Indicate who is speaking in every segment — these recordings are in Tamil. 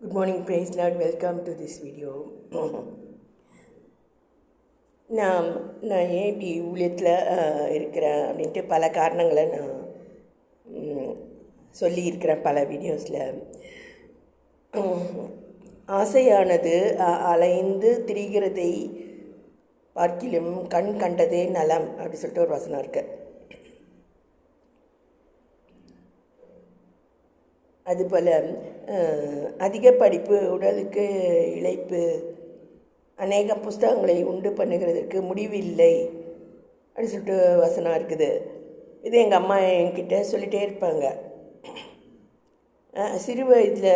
Speaker 1: Good morning praise lord welcome to this video நான் நான் ஏன் இப்படி ஊழியத்தில் இருக்கிறேன் அப்படின்ட்டு பல காரணங்களை நான் சொல்லியிருக்கிறேன் பல வீடியோஸில் ஆசையானது அ- அலைந்து திரிகிறதை பார்க்கிலும் கண் கண்டதே நலம் அப்படி சொல்லிட்டு ஒரு வசனம் இருக்குது அதுபோல் அதிக படிப்பு உடலுக்கு இழைப்பு அநேக புஸ்தகங்களை உண்டு பண்ணுகிறதுக்கு முடிவில்லை அப்படி சொல்லிட்டு வசனம் இருக்குது. இது எங்கள் அம்மா என்கிட்ட சொல்லிகிட்டே இருப்பாங்க. சிறு வயதில்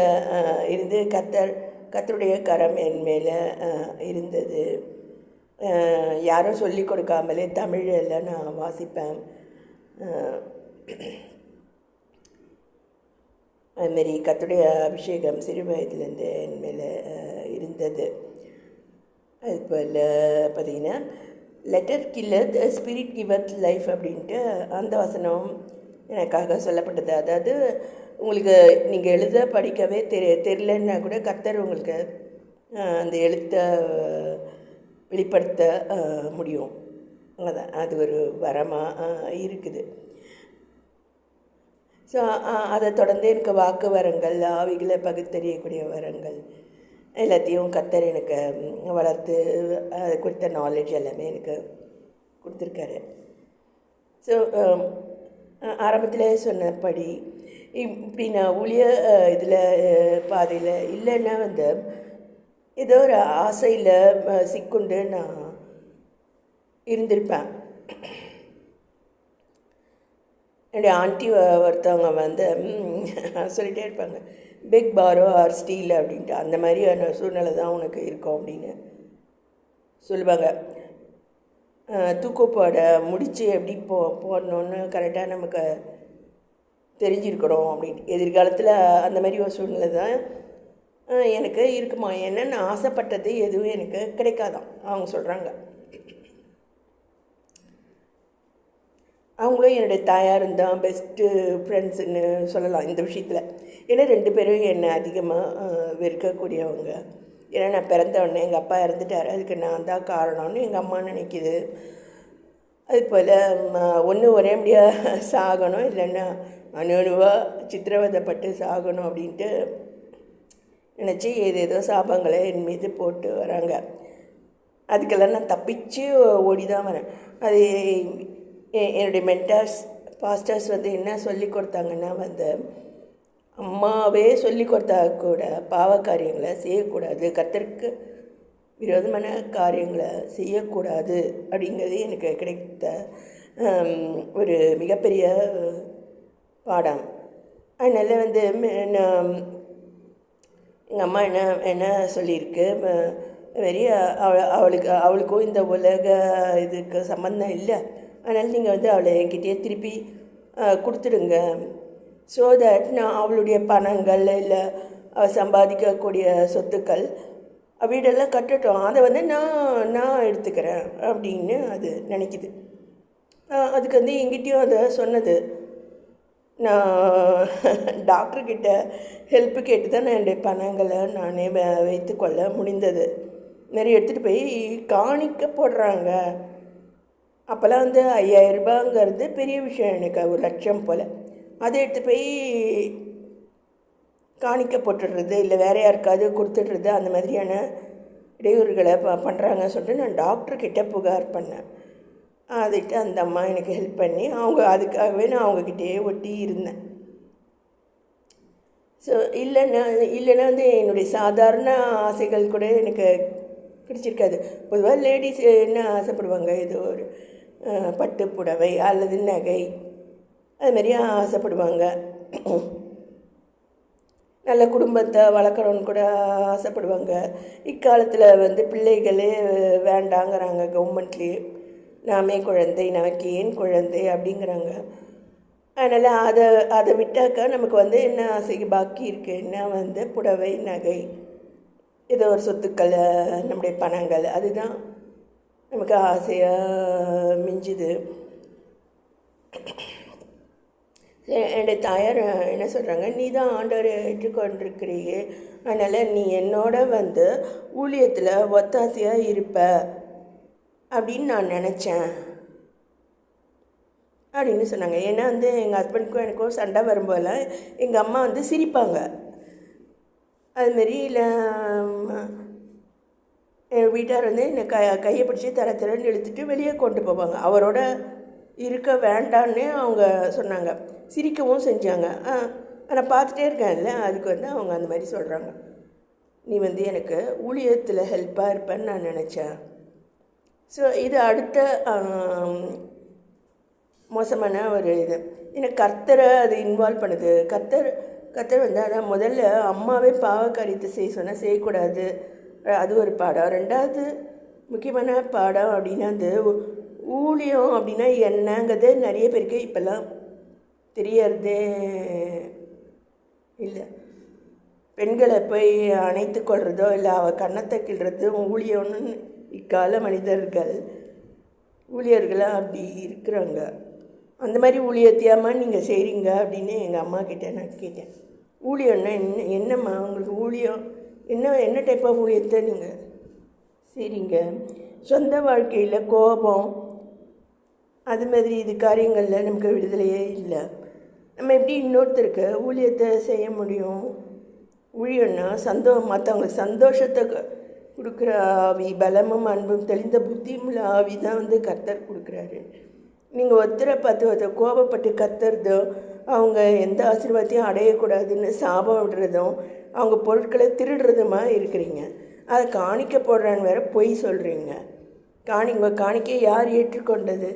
Speaker 1: இருந்து கத்தர் கத்தருடைய கரம் என் மேலே இருந்தது. யாரும் சொல்லி கொடுக்காமலே தமிழில் நான் வாசிப்பேன். அதுமாரி கத்துடைய அபிஷேகம் சிறு வயதுலேருந்து என் மேலே இருந்தது. அதுபோல் பார்த்தீங்கன்னா letter killeth the spirit giveth life அப்படின்ட்டு அந்த வசனம் எனக்காக சொல்லப்பட்டது. அதாவது உங்களுக்கு நீங்கள் எழுத படிக்கவே தெரி தெரிலன்னா கூட கத்தர் உங்களுக்கு அந்த எழுத்தை வெளிப்படுத்த முடியும். அதான் அது ஒரு வரமாக இருக்குது. ஸோ அதை தொடர்ந்து எனக்கு வாக்கு வரங்கள் ஆவிகளை பகுத்தறியக்கூடிய வரங்கள் எல்லாத்தையும் கத்தர் எனக்கு வளர்த்து அது கொடுத்த நாலேஜ் எல்லாமே எனக்கு கொடுத்துருக்காரு ஸோ ஆரம்பத்தில் சொன்னபடி இப்படி நான் ஊழிய இதில் பாதையில் இல்லைன்னா வந்து ஏதோ ஒரு ஆசையில் சிக்குண்டு நான் இருந்திருப்பேன் என்னுடைய ஆண்டி ஒருத்தவங்க வந்து சொல்லிகிட்டே இருப்பாங்க. பிக் பாரோ ஆர் ஸ்டீல் அப்படின்ட்டு. அந்த மாதிரியான சூழ்நிலை தான் உனக்கு இருக்கும் அப்படின்னு சொல்லுவாங்க. தூக்கப்போட முடித்து எப்படி போ போடணுன்னு கரெக்டாக நமக்கு தெரிஞ்சிருக்கணும் அப்படின்ட்டு. எதிர்காலத்தில் அந்த மாதிரி ஒரு சூழ்நிலை தான் எனக்கு இருக்குமா? என்னென்னு ஆசைப்பட்டது எதுவும் எனக்கு கிடைக்காதான். அவங்க சொல்கிறாங்க அவங்களும் என்னுடைய தாயாரும் தான் பெஸ்ட்டு ஃப்ரெண்ட்ஸுன்னு சொல்லலாம் இந்த விஷயத்தில். ஏன்னா ரெண்டு பேரும் என்னை அதிகமாக வெறுக்கக்கூடியவங்க. ஏன்னா நான் பிறந்த உடனே எங்கள் அப்பா இறந்துட்டார். அதுக்கு நான் தான் காரணம்னு எங்கள் அம்மா நினைக்குது. அது போல் ஒன்று ஒரே முடியாக சாகணும். இல்லைன்னா அணு அணுவாக சித்திரவதைப்பட்டு சாகணும் அப்படின்ட்டு நினச்சி ஏதேதோ சாபங்களை என் மீது போட்டு வராங்க. அதுக்கெல்லாம் நான் தப்பிச்சு ஓடி தான் வரேன். அது என்னுடைய மென்டார்ஸ் பாஸ்டர்ஸ் வந்து என்ன சொல்லி கொடுத்தாங்கன்னா வந்து அம்மாவே சொல்லி கொடுத்தா கூட பாவ காரியங்களை செய்யக்கூடாது. கத்திற்கு விரோதமான காரியங்களை செய்யக்கூடாது அப்படிங்கிறது எனக்கு கிடைத்த ஒரு மிகப்பெரிய பாடம். அதனால் வந்து ம், நான் எங்கள் அம்மா என்ன என்ன சொல்லியிருக்கு? வெறிய அவ அவளுக்கு அவளுக்கும் இந்த உலக இதுக்கு சம்மந்தம் இல்லை. அதனால் நீங்கள் வந்து அவளை என்கிட்டயே திருப்பி கொடுத்துடுங்க. ஸோ தட் நான் அவளுடைய பணங்கள் இல்லை அவள் சம்பாதிக்கக்கூடிய சொத்துக்கள் வீடெல்லாம் கட்டட்டும். அதை வந்து நான் நான் எடுத்துக்கிறேன் அப்படின்னு அது நினைக்குது. அதுக்கு வந்து எங்கிட்டயும் அதை சொன்னது. நான் டாக்டர்கிட்ட ஹெல்ப்பு கேட்டு தான் நான் என்னுடைய பணங்களை நானே வ- வைத்துக்கொள்ள முடிந்தது. நிறைய எடுத்துகிட்டு போய் காணிக்க போடுறாங்க. அப்போல்லாம் வந்து ஐயாயிரம் ரூபாங்கிறது பெரிய விஷயம் எனக்கு ஒரு லட்சம் போல். அதை எடுத்து போய் காணிக்க போட்டுடுறது இல்லை வேற யாருக்காவது கொடுத்துடுறது அந்த மாதிரியான இடையூறுகளை ப பண்ணுறாங்கன்னு சொல்லிட்டு நான் டாக்டர்கிட்ட புகார் பண்ணேன். அதுக்கிட்ட அந்த அம்மா எனக்கு ஹெல்ப் பண்ணி அவங்க அதுக்காகவே நான் அவங்கக்கிட்டே ஒட்டி இருந்தேன். ஸோ இல்லைன்னா இல்லைன்னா வந்து என்னுடைய சாதாரண ஆசைகள் கூட எனக்கு பிடிச்சிருக்காது பொதுவாக லேடிஸ் என்ன ஆசைப்படுவாங்க? ஏதோ ஒரு பட்டு புடவை அல்லது நகை. அது மாதிரியே ஆசைப்படுவாங்க. நல்ல குடும்பத்தை வளர்க்கணும்னு கூட ஆசைப்படுவாங்க. இக்காலத்தில் வந்து பிள்ளைகளே வேண்டாங்கிறாங்க கவர்மெண்ட்லேயே. நாமே குழந்தை நமக்கு ஏன் குழந்தை? அப்படிங்கிறாங்க. அதனால் அதை அதை விட்டாக்கா நமக்கு வந்து என்ன ஆசை? பாக்கி இருக்குன்னா வந்து புடவை நகை? ஏதோ ஒரு சொத்துக்கள் நம்முடைய பணங்கள். அதுதான் நமக்கு ஆசையாக முடிஞ்சுது என்னுடைய தாயார் என்ன சொல்கிறாங்க நீ தான் ஆண்டவரை ஏற்றுக்கொண்டிருக்கிறீ அதனால் நீ என்னோட வந்து ஊழியத்தில் ஒத்தாசையாக இருப்ப. அப்படின்னு நான் நினச்சேன். அப்படின்னு சொன்னாங்க. ஏன்னா வந்து எங்கள் ஹஸ்பண்டுக்கும் எனக்கும் சண்டை வரும்போதெல்லாம் எங்கள் அம்மா வந்து சிரிப்பாங்க. அதுமாரி இல்லை என் வீட்டார் வந்து என்னை க கையை பிடிச்சி தர தரன்னு இழுத்துட்டு வெளியே கொண்டு போவாங்க. அவரோட இருக்க வேண்டான்னு அவங்க சொன்னாங்க. சிரிக்கவும் செஞ்சாங்க. நான் பார்த்துட்டே இருக்கேன்ல அதுக்கு வந்து அவங்க அந்த மாதிரி சொல்கிறாங்க நீ வந்து எனக்கு ஊழியத்தில் ஹெல்ப்பாக இருப்பேன்னு நான் நினச்சேன். ஸோ இது அடுத்த மோசமான ஒரு இது. எனக்கு கர்த்தரை அது இன்வால்வ் பண்ணுது. கர்த்தர் கர்த்தர் வந்து அதான் முதல்ல அம்மாவே பாவ காரியத்தை செய்ய சொன்னால் செய்யக்கூடாது. அது ஒரு பாடம். ரெண்டாவது முக்கியமான பாடம் அப்படின்னா அந்த ஊழியம் அப்படின்னா என்னங்கிறது நிறைய பேருக்கு இப்போல்லாம் தெரியறதே இல்லை. பெண்களை போய் அணைத்து கொள்றதோ இல்லை அவள் கன்னத்தை கிள்றதோ ஊழியம்னு இக்கால மனிதர்கள் ஊழியர்களாக அப்படி இருக்கிறாங்க. அந்த மாதிரி ஊழியத்தையாம்மா நீங்கள் செய்கிறீங்க அப்படின்னு எங்கள் அம்மா கிட்டே நான் கேட்டேன். ஊழியம்னா என்ன என்னம்மா உங்களுக்கு ஊழியம் என்ன என்ன டைப் ஆஃப் ஊழியத்தை நீங்கள் செய்கிறீங்க சொந்த வாழ்க்கையில் கோபம் அது மாதிரி இது காரியங்களில் நமக்கு விடுதலையே இல்லை. நம்ம எப்படி இன்னொருத்தருக்கு ஊழியத்தை செய்ய முடியும்? ஊழியம்னா சந்தோ மற்றவங்களுக்கு சந்தோஷத்தை கொடுக்குற ஆவி பலமும் அன்பும் தெளிந்த புத்தியும் உள்ள ஆவி தான் வந்து கர்த்தர் கொடுக்குறாரு. நீங்கள் ஒருத்தரை பார்த்து ஒருத்தர் கோபப்பட்டு கத்துறதோ அவங்க எந்த ஆசீர்வாதத்தையும் அடையக்கூடாதுன்னு சாபம் விடுறதும் அவங்க பொருட்களை திருடுறதுமா இருக்கிறீங்க. அதை காணிக்க போடுறான்னு வேற பொய் சொல்கிறீங்க காணி உங்கள் காணிக்கையை யார் ஏற்றுக்கொண்டது?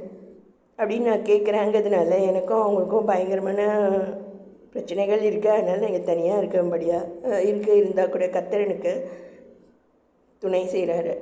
Speaker 1: அப்படின்னு நான் கேட்குறேங்கிறதுனால எனக்கும் அவங்களுக்கும் பயங்கரமான பிரச்சனைகள் இருக்குது அதனால் நீங்கள் தனியாக இருக்கும்படியாக இருக்க இருந்தால் கூட கத்தர் எனக்கு துணை செய்கிறாரு